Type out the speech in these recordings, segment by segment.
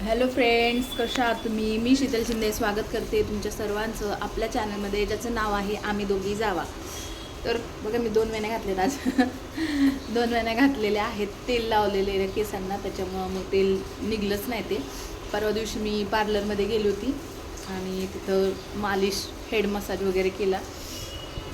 Hello friends कशा आहात तुम्ही? मी शीतल शिंदे स्वागत करते तुमच्या सर्वांचं आपल्या चॅनलमध्ये ज्याचं नाव आहे आम्ही दोघी जावा. तर बघा मी दोन महिन्या घातलेत आज. दोन वेण्या घातलेल्या आहेत. तेल लावलेले केसांना त्याच्यामुळं मग तेल निघलंच नाही ते. परवा दिवशी मी पार्लरमध्ये गेली होती आणि तिथं मालिश हेड मसाज वगैरे केला.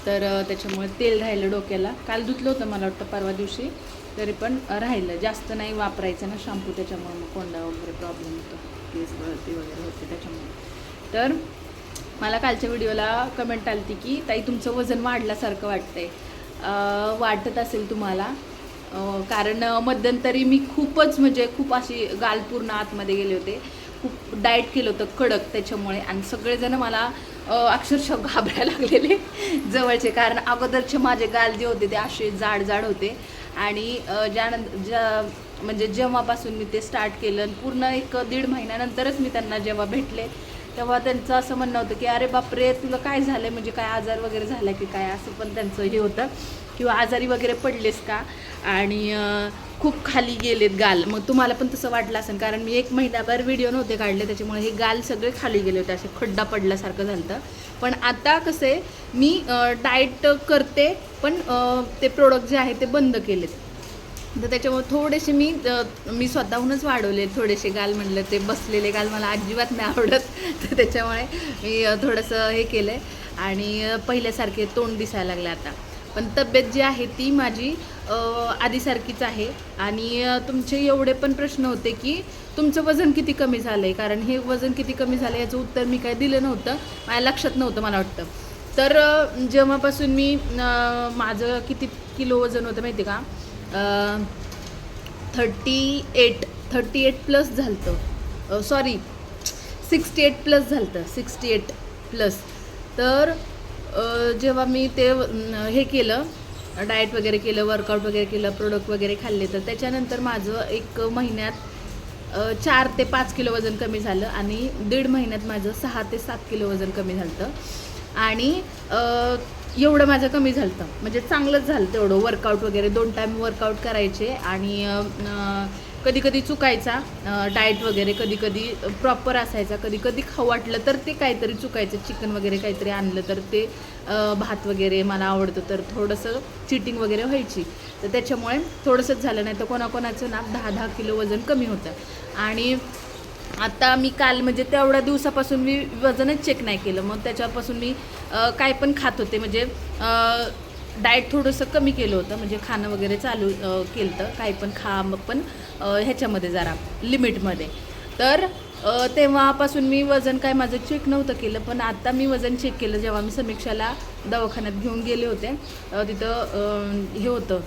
तर त्याच्यामुळे तेल राहिलं डोक्याला. काल धुतलं होतं मला वाटतं परवा दिवशी. तरी पण राहिलं. जास्त नाही वापरायचं ना शॅम्पू त्याच्यामुळे मग कोंडा वगैरे प्रॉब्लेम होतो. केस गळती वगैरे होते त्याच्यामुळे. तर मला कालच्या व्हिडिओला कमेंट आली की ताई तुमचं वजन वाढल्यासारखं वाटतंय. वाटत असेल तुम्हाला. कारण मध्यंतरी मी खूपच म्हणजे खूप अशी गाल पूर्ण आतमध्ये गेले होते. खूप डाएट केलं होतं कडक त्याच्यामुळे आणि सगळेजण मला अक्षरशः घाबरायला लागलेले जवळचे. कारण अगोदरचे माझे गाल जे होते ते असे जाड जाड होते. आणि ज्यानंतर ज्या म्हणजे जेव्हापासून मी ते स्टार्ट केलं आणि पूर्ण एक दीड महिन्यानंतरच मी त्यांना जेव्हा भेटले तेव्हा त्यांचं असं म्हणणं होतं की अरे बापरे तुला काय झालं म्हणजे काय आजार वगैरे झाला की काय? असं पण त्यांचं हे होतं. किंवा आजारी वगैरे पडलेस का? आणि खूप खाली गेलेत गाल. मग तुम्हाला पण तसं वाटलं असेल कारण मी एक महिनाभर व्हिडिओ नव्हते काढले त्याच्यामुळे हे गाल सगळे खाली गेले होते. असे खड्डा पडल्यासारखं झालं पण आता कसं आहे मी डाएट करते पण ते प्रोडक्ट जे आहे ते बंद केलेत. तर त्याच्यामुळे थोडेसे मी मी स्वतःहूनच वाढवले. थोडेसे गाल म्हणलं ते बसलेले गाल मला अजिबात नाही आवडत. तर त्याच्यामुळे मी थोडंसं हे केलं आहे आणि पहिल्यासारखे तोंड दिसायला लागले आता. पण तब्येत जी आहे ती माझी आधीसारखीच आहे. आणि तुमचे एवढे पण प्रश्न होते की तुमचं वजन किती कमी झालं आहे कारण हे वजन किती कमी झालं याचं उत्तर मी काय दिलं नव्हतं. माझ्या लक्षात नव्हतं मला वाटतं. तर जेव्हापासून मी माझं किती किलो वजन होतं माहिती आहे का? Thirty eight thirty eight plus झालं सॉरी सिक्स्टी एट प्लस झालं सिक्स्टी एट प्लस तर जेव्हा मी ते हे केलं डाएट वगैरे केलं वर्कआउट वगैरे केलं प्रोडक्ट वगैरे खाल्ले तर त्याच्यानंतर माझं एक महिन्यात चार ते पाच किलो वजन कमी झालं आणि दीड महिन्यात माझं सहा ते सात किलो वजन कमी झालं आणि एवढं माझं कमी झालं होतं. म्हणजे चांगलंच झालं तेवढं वर्कआउट वगैरे. दोन टाईम वर्कआउट करायचे आणि कधी कधी चुकायचा डाएट वगैरे कधी कधी प्रॉपर असायचा कधी कधी खाऊ वाटलं तर ते काहीतरी चुकायचं. चिकन वगैरे काहीतरी आणलं तर ते भात वगैरे मला आवडतं तर थोडंसं चिटिंग वगैरे व्हायची. तर त्याच्यामुळे थोडंसंच झालं. नाही तर कोणाकोणाचं ना दहा दहा किलो वजन कमी होतं. आणि आता मी काल म्हणजे तेवढ्या दिवसापासून मी वजनच चेक नाही केलं. मग त्याच्यापासून मी काय पण खात होते. म्हणजे डाएट थोडंसं कमी केलं होतं. म्हणजे खाणं वगैरे चालू केलं तर काही पण खा मग पण ह्याच्यामध्ये जरा लिमिटमध्ये. तर तेव्हापासून मी वजन काय माझं चेक नव्हतं केलं. पण आता मी वजन चेक केलं. जेव्हा मी समीक्षाला दवाखान्यात घेऊन गेले होते तिथं हे होतं.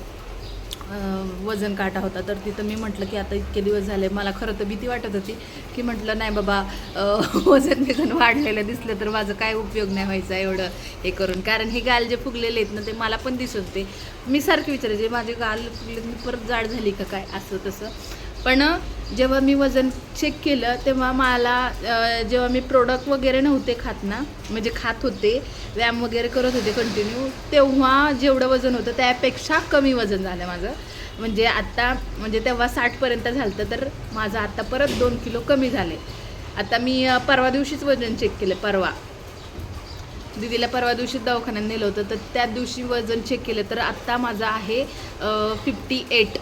वजन काटा होता. तर तिथं मी म्हटलं की आता इतके दिवस झाले मला खरं तर भीती वाटत होती की म्हटलं नाही बाबा वजन बिजन वाढलेलं दिसलं तर माझं काय उपयोग नाही व्हायचा एवढं हे करून. कारण हे गाल जे फुगलेले आहेत ना ते मला पण दिसत होते. मी सारखे विचारायचे माझे गाल फुगले मी परत जाड झाली का काय? असं तसं. पण जेव्हा मी वजन चेक केलं तेव्हा मला जेव्हा मी प्रोडक्ट वगैरे नव्हते खात ना म्हणजे खात होते व्यायाम वगैरे करत होते कंटिन्यू तेव्हा जेवढं वजन होतं त्यापेक्षा कमी वजन झालं माझं. म्हणजे आत्ता म्हणजे तेव्हा साठपर्यंत झालं तर माझं आत्ता परत दोन किलो कमी झाले. आता मी परवा दिवशीच वजन चेक केलं परवा. दीदीला परवा दिवशी दवाखान्यात नेलं होतं तर त्या दिवशी वजन चेक केलं तर आत्ता माझं आहे फिफ्टी एट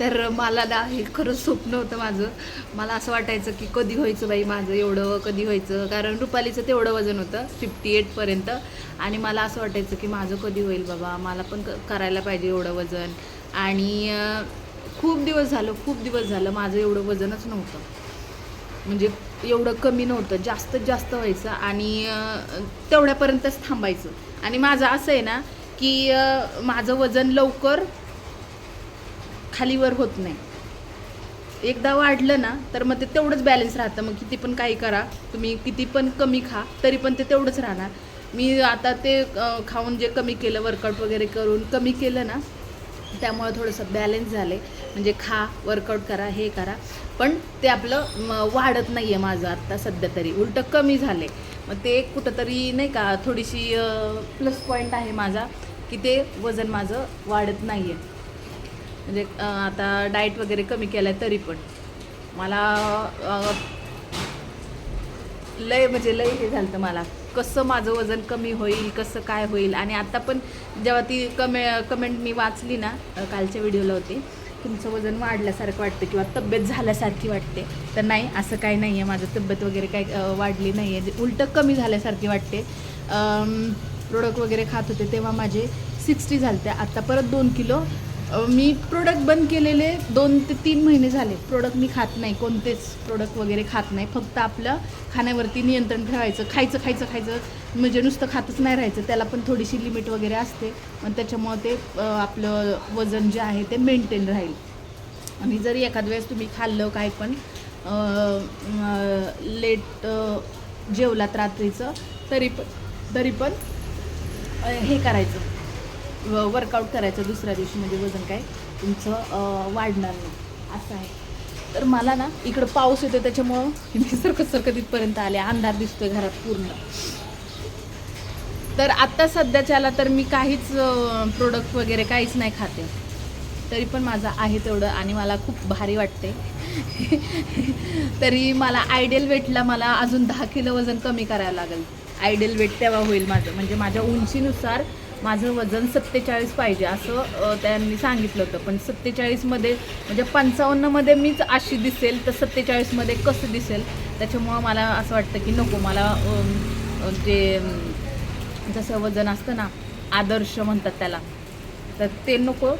तर मला ना हे खरंच स्वप्न होतं माझं. मला असं वाटायचं की कधी व्हायचं बाई माझं एवढं कधी व्हायचं? कारण रुपालीचं तेवढं वजन होतं फिफ्टी एटपर्यंत आणि मला असं वाटायचं की माझं कधी होईल बाबा? मला पण क- करायला पाहिजे एवढं वजन. आणि खूप दिवस झालं खूप दिवस झालं माझं एवढं वजनच नव्हतं. म्हणजे एवढं कमी नव्हतं. जास्तीत जास्त व्हायचं आणि तेवढ्यापर्यंतच थांबायचं. आणि माझं असं आहे ना की माझं वजन लवकर खालीवर होत नाही. एकदा वाढलं ना तर मग ते तेवढंच बॅलन्स राहतं. मग किती पण काही करा तुम्ही किती पण कमी खा तरी पण ते तेवढंच राहणार. मी आता ते खाऊन जे कमी केलं वर्कआउट वगैरे करून कमी केलं ना त्यामुळे थोडंसं बॅलन्स झाले. म्हणजे खा वर्कआउट करा हे करा. पण ते आपलं वाढत नाही आहे माझं आत्ता सध्या तरी. उलटं कमी झाले. मग ते कुठंतरी नाही का थोडीशी प्लस पॉईंट आहे माझा की ते वजन माझं वाढत नाही आहे म्हणजे आता डाएट वगैरे कमी केलं आहे तरी पण. मला लय म्हणजे लय हे झालं होतं मला. कसं माझं वजन कमी होईल कसं काय होईल? आणि आता पण जेव्हा ती कमे कमेंट मी वाचली ना कालच्या व्हिडिओला होती तुमचं वजन वाढल्यासारखं वाटतं किंवा तब्येत झाल्यासारखी वाटते. तर नाही असं काही नाही आहे माझं तब्येत वगैरे काय वाढली नाही आहे उलटं कमी झाल्यासारखी वाटते. प्रोडक्ट वगैरे खात होते तेव्हा माझे सिक्स्टी झालते. आत्ता परत दोन किलो मी प्रोडक्ट बंद केलेले दोन ते तीन महिने झाले. प्रोडक्ट मी खात नाही कोणतेच प्रोडक्ट वगैरे खात नाही. फक्त आपलं खाण्यावरती नियंत्रण ठेवायचं खायचं खायचं खायचं. म्हणजे नुसतं खातच नाही राहायचं. त्याला पण थोडीशी लिमिट वगैरे असते. मग त्याच्यामुळं ते आपलं वजन जे आहे ते मेंटेन राहील. आणि जरी एखाद वेळेस तुम्ही खाल्लं काय पण लेट जेवलात रात्रीचं तरी पण तरी पण हे करायचं. वर्कआउट करायचं दुसऱ्या दिवशी म्हणजे वजन काय तुमचं वाढणार नाही. असं आहे. तर मला ना इकडं पाऊस येतो त्याच्यामुळं मी सरकत सरकत इथपर्यंत आले. अंधार दिसतोय घरात पूर्ण. तर आत्ता सध्याच्याला तर मी काहीच प्रोडक्ट वगैरे काहीच नाही खाते. तरी पण माझं आहे तेवढं आणि मला खूप भारी वाटते तरी मला आयडियल वेटला मला अजून दहा किलो वजन कमी करायला लागेल. आयडियल वेट तेव्हा होईल माझं. म्हणजे माझ्या उंचीनुसार माझं वजन सत्तेचाळीस पाहिजे असं त्यांनी सांगितलं होतं. पण सत्तेचाळीसमध्ये म्हणजे पंचावन्नमध्ये मीच अशी दिसेल तर सत्तेचाळीसमध्ये कसं दिसेल? त्याच्यामुळं मला असं वाटतं की नको मला जे ते जसं वजन असतं ना आदर्श म्हणतात त्याला. तर ते नको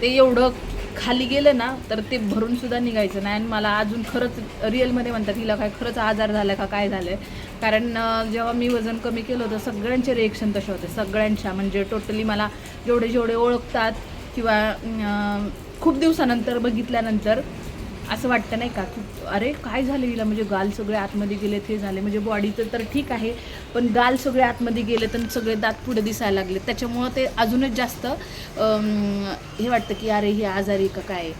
ते एवढं खाली गेलं ना तर ते भरून सुद्धा निघायचं नाही. आणि मला अजून खरंच रिअलमध्ये म्हणतात हिला काय खरंच आजार झाला का काय झालं कारण जेव्हा मी वजन कमी केलं होतं सगळ्यांचे रिएक्शन तसे होते. सगळ्यांच्या. म्हणजे टोटली मला जेवढे जेवढे ओळखतात किंवा खूप दिवसानंतर बघितल्यानंतर असं वाटतं नाही का की अरे काय झालं हिला? म्हणजे गाल सगळे आतमध्ये गेले ते झाले. म्हणजे बॉडीचं तर ठीक आहे पण गाल सगळे आतमध्ये गेले तर सगळे दात पुढे दिसायला लागले. त्याच्यामुळं ते अजूनच जास्त हे वाटतं की अरे ही आजारी का काय आहे.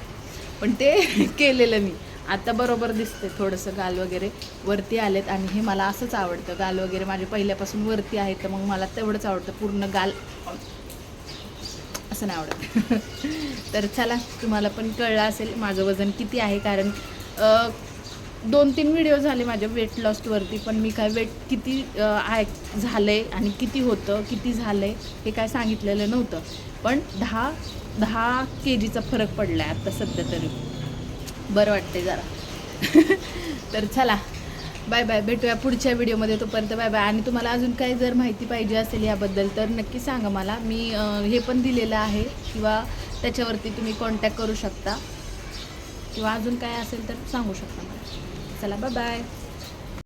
पण ते केलेलं मी. आता बरोबर दिसते थोडंसं गाल वगैरे वरती आलेत आणि हे मला असंच आवडतं. गाल वगैरे माझे पहिल्यापासून वरती आहेत तर मग मला तेवढंच आवडतं. पूर्ण गाल असं नाही आवडत. तर चला तुम्हाला पण कळलं असेल माझं वजन किती आहे कारण दोन तीन व्हिडिओ झाले माझ्या वेट लॉस्टवरती पण मी काय वेट किती आहे झालं आहे आणि किती होतं किती झालं आहे हे काय सांगितलेलं नव्हतं. पण दहा दहा के जीचा फरक पडला आहे आत्ता सध्या तरी. बरं वाटते जरा. तर चला बाय बाय भेटूया पुढच्या व्हिडिओमध्ये तोपर्यंत बाय बाय. आणि तुम्हाला अजून काही जर माहिती पाहिजे असेल याबद्दल तर नक्की सांगा मला. मी हे पण दिलेलं आहे किंवा त्याच्यावरती तुम्ही कॉन्टॅक्ट करू शकता. किंवा अजून काय असेल तर सांगू शकता मला. चला बाय बाय.